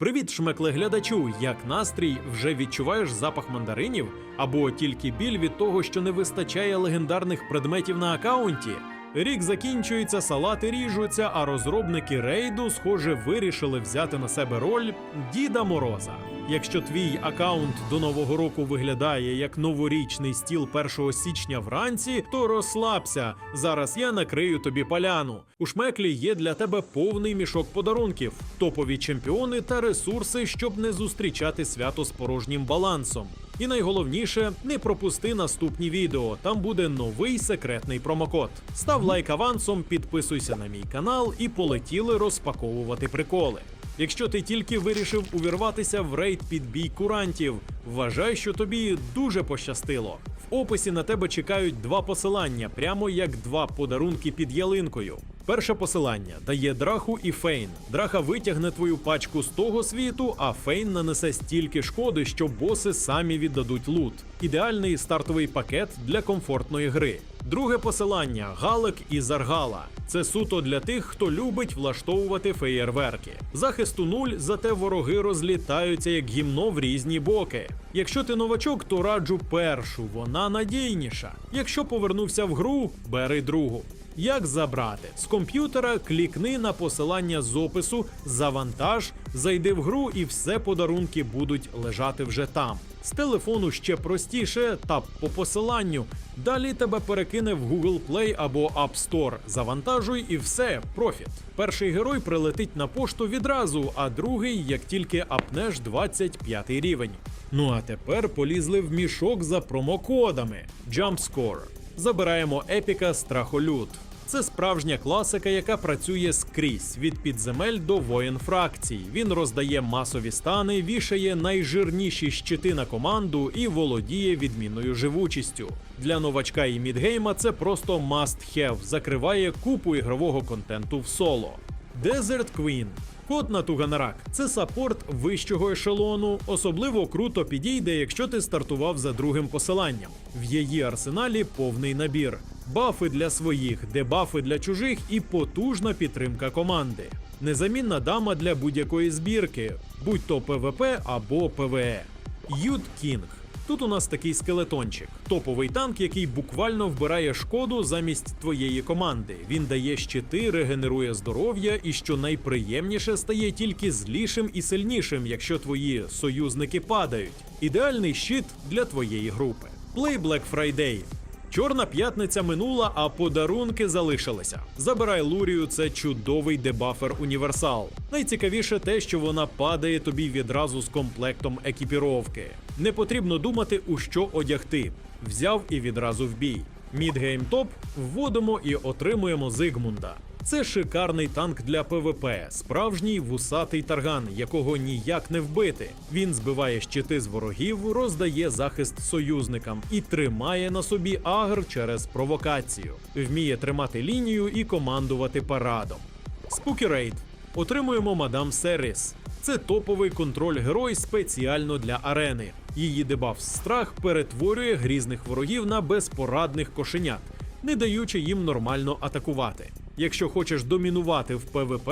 Привіт, шмекле глядачу! Як настрій вже відчуваєш запах мандаринів? Або тільки біль від того, що не вистачає легендарних предметів на акаунті? Рік закінчується, салати ріжуться, а розробники рейду, схоже, вирішили взяти на себе роль Діда Мороза. Якщо твій акаунт до нового року виглядає як новорічний стіл 1 січня вранці, то розслабся. Зараз я накрию тобі поляну. У шмеклі є для тебе повний мішок подарунків, топові чемпіони та ресурси, щоб не зустрічати свято з порожнім балансом. І найголовніше, не пропусти наступні відео. Там буде новий секретний промокод. Став лайк авансом, підписуйся на мій канал і полетіли розпаковувати приколи. Якщо ти тільки вирішив увірватися в рейд під бій курантів, вважай, що тобі дуже пощастило. В описі на тебе чекають два посилання, прямо як два подарунки під ялинкою. Перше посилання дає драху і фейн. Драха витягне твою пачку з того світу, а фейн нанесе стільки шкоди, що боси самі віддадуть лут. Ідеальний стартовий пакет для комфортної гри. Друге посилання Галик і Заргала. Це суто для тих, хто любить влаштовувати феєрверки. Захисту нуль, зате вороги розлітаються як гімно в різні боки. Якщо ти новачок, то раджу першу, вона надійніша. Якщо повернувся в гру, бери другу. Як забрати? З комп'ютера клікни на посилання з опису, завантаж, зайди в гру і все подарунки будуть лежати вже там. З телефону ще простіше, тап по посиланню. Далі тебе перекине в Google Play або App Store. Завантажуй і все, профіт. Перший герой прилетить на пошту відразу, а другий, як тільки апнеш 25 рівень. Ну а тепер полізли в мішок за промокодами. Jumpscore. Забираємо епіка Страхолют. Це справжня класика, яка працює скрізь від підземель до воєн фракцій. Він роздає масові стани, вішає найжирніші щити на команду і володіє відмінною живучістю. Для новачка і мідгейма це просто must have, закриває купу ігрового контенту в соло. Desert Queen. Код на Туганарак це саппорт вищого ешелону. Особливо круто підійде, якщо ти стартував за другим посиланням. В її арсеналі повний набір. Бафи для своїх, дебафи для чужих і потужна підтримка команди. Незамінна дама для будь-якої збірки, будь то ПВП або ПВЕ. Ют Кінг. Тут у нас такий скелетончик, топовий танк, який буквально вбирає шкоду замість твоєї команди. Він дає щити, регенерує здоров'я і, що найприємніше, стає тільки злішим і сильнішим, якщо твої союзники падають. Ідеальний щит для твоєї групи. Play Black Friday. Чорна п'ятниця минула, а подарунки залишилися. Забирай Лурію, це чудовий дебафер універсал. Найцікавіше те, що вона падає тобі відразу з комплектом екіпіровки. Не потрібно думати, у що одягти. Взяв і відразу в бій. Мідгейм топ вводимо і отримуємо Зигмунда. Це шикарний танк для ПВП, справжній вусатий тарган, якого ніяк не вбити. Він збиває щити з ворогів, роздає захист союзникам і тримає на собі агр через провокацію. Вміє тримати лінію і командувати парадом. Спукірейд. Отримуємо мадам Серіс. Це топовий контроль герой спеціально для арени. Її дебаф страх перетворює грізних ворогів на безпорадних кошенят, не даючи їм нормально атакувати. Якщо хочеш домінувати в ПВП,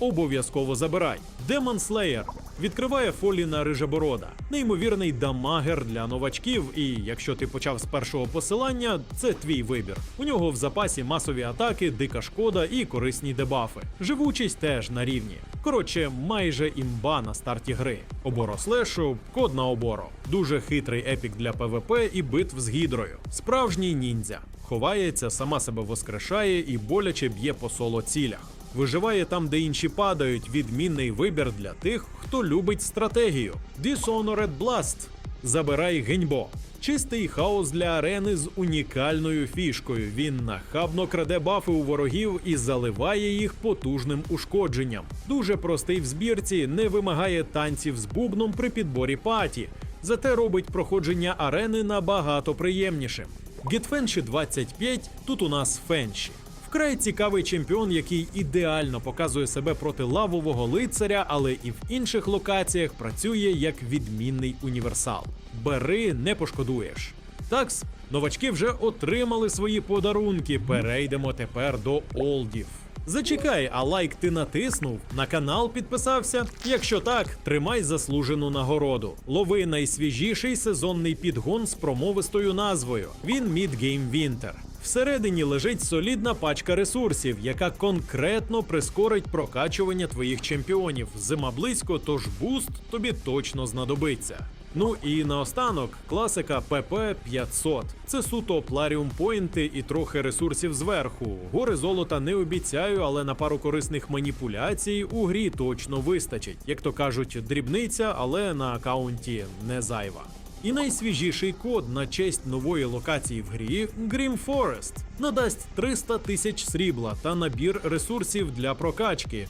обов'язково забирай. Демон Слеєр відкриває фолі на рижеборода, неймовірний дамагер для новачків. І якщо ти почав з першого посилання, це твій вибір. У нього в запасі масові атаки, дика шкода і корисні дебафи. Живучість теж на рівні. Коротше, майже імба на старті гри. Оборо слешу, код на оборо. Дуже хитрий епік для ПВП і битв з гідрою. Справжній ніндзя. Ховається, сама себе воскрешає і боляче б'є по соло цілях. Виживає там, де інші падають. Відмінний вибір для тих, хто любить стратегію. Dishonored Blast. Забирай геньбо. Чистий хаос для арени з унікальною фішкою. Він нахабно краде бафи у ворогів і заливає їх потужним ушкодженням. Дуже простий в збірці, не вимагає танців з бубном при підборі паті, зате робить проходження арени набагато приємнішим. Гетфенші 25, тут у нас фенші. Вкрай цікавий чемпіон, який ідеально показує себе проти лавового лицаря, але і в інших локаціях працює як відмінний універсал. Бери, не пошкодуєш. Такс, новачки вже отримали свої подарунки. Перейдемо тепер до олдів. Зачекай, а лайк ти натиснув, на канал підписався. Якщо так, тримай заслужену нагороду. Лови найсвіжіший сезонний підгон з промовистою назвою. Він Midgame Winter. Всередині лежить солідна пачка ресурсів, яка конкретно прискорить прокачування твоїх чемпіонів. Зима близько, тож буст тобі точно знадобиться. Ну і наостанок класика ПП 500. Це суто пларіум поінти і трохи ресурсів зверху. Гори золота не обіцяю, але на пару корисних маніпуляцій у грі точно вистачить. Як то кажуть, дрібниця, але на акаунті не зайва. І найсвіжіший код на честь нової локації в грі Grim Forest надасть 300 тисяч срібла та набір ресурсів для прокачки.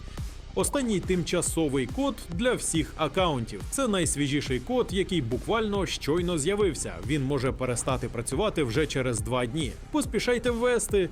Останній тимчасовий код для всіх акаунтів. Це найсвіжіший код, який буквально щойно з'явився. Він може перестати працювати вже через два дні. Поспішайте ввести.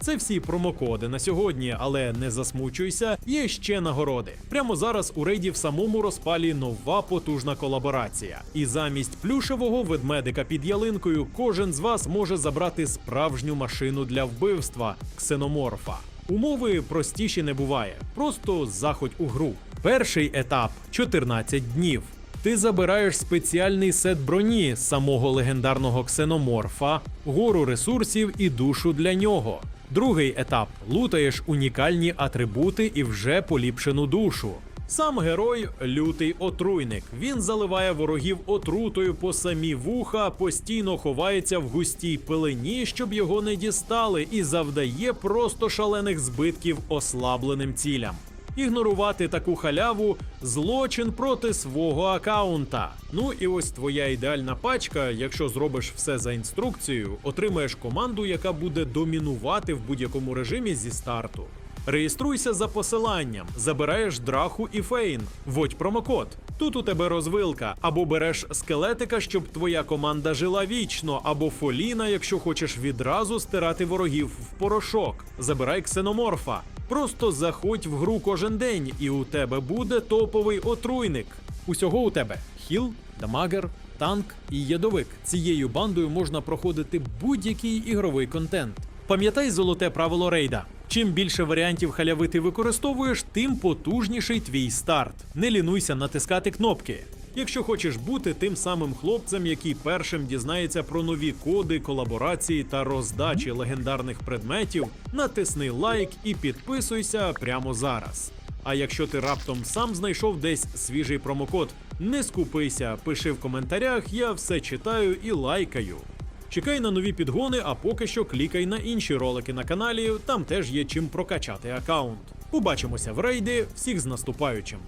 Це всі промокоди на сьогодні, але не засмучуйся, є ще нагороди. Прямо зараз у рейді в самому розпалі нова потужна колаборація. І замість плюшевого ведмедика під ялинкою кожен з вас може забрати справжню машину для вбивства ксеноморфа. Умови простіші не буває. Просто заходь у гру. Перший етап 14 днів. Ти забираєш спеціальний сет броні самого легендарного ксеноморфа, гору ресурсів і душу для нього. Другий етап лутаєш унікальні атрибути і вже поліпшену душу. Сам герой лютий отруйник. Він заливає ворогів отрутою по самі вуха, постійно ховається в густій пилені, щоб його не дістали, і завдає просто шалених збитків ослабленим цілям. Ігнорувати таку халяву злочин проти свого акаунта. Ну і ось твоя ідеальна пачка. Якщо зробиш все за інструкцією, отримаєш команду, яка буде домінувати в будь-якому режимі зі старту. Реєструйся за посиланням, забираєш драху і фейн, вводь промокод. Тут у тебе розвилка, або береш скелетика, щоб твоя команда жила вічно, або фоліна, якщо хочеш відразу стирати ворогів в порошок. Забирай ксеноморфа. Просто заходь в гру кожен день, і у тебе буде топовий отруйник. Усього у тебе хіл, дамагер, танк і ядовик. Цією бандою можна проходити будь-який ігровий контент. Пам'ятай золоте правило рейда. Чим більше варіантів халяви ти використовуєш, тим потужніший твій старт. Не лінуйся натискати кнопки. Якщо хочеш бути тим самим хлопцем, який першим дізнається про нові коди, колаборації та роздачі легендарних предметів, натисни лайк і підписуйся прямо зараз. А якщо ти раптом сам знайшов десь свіжий промокод, не скупися, пиши в коментарях, я все читаю і лайкаю. Чекай на нові підгони, а поки що клікай на інші ролики на каналі, там теж є чим прокачати аккаунт. Побачимося в рейді, всіх з наступаючим.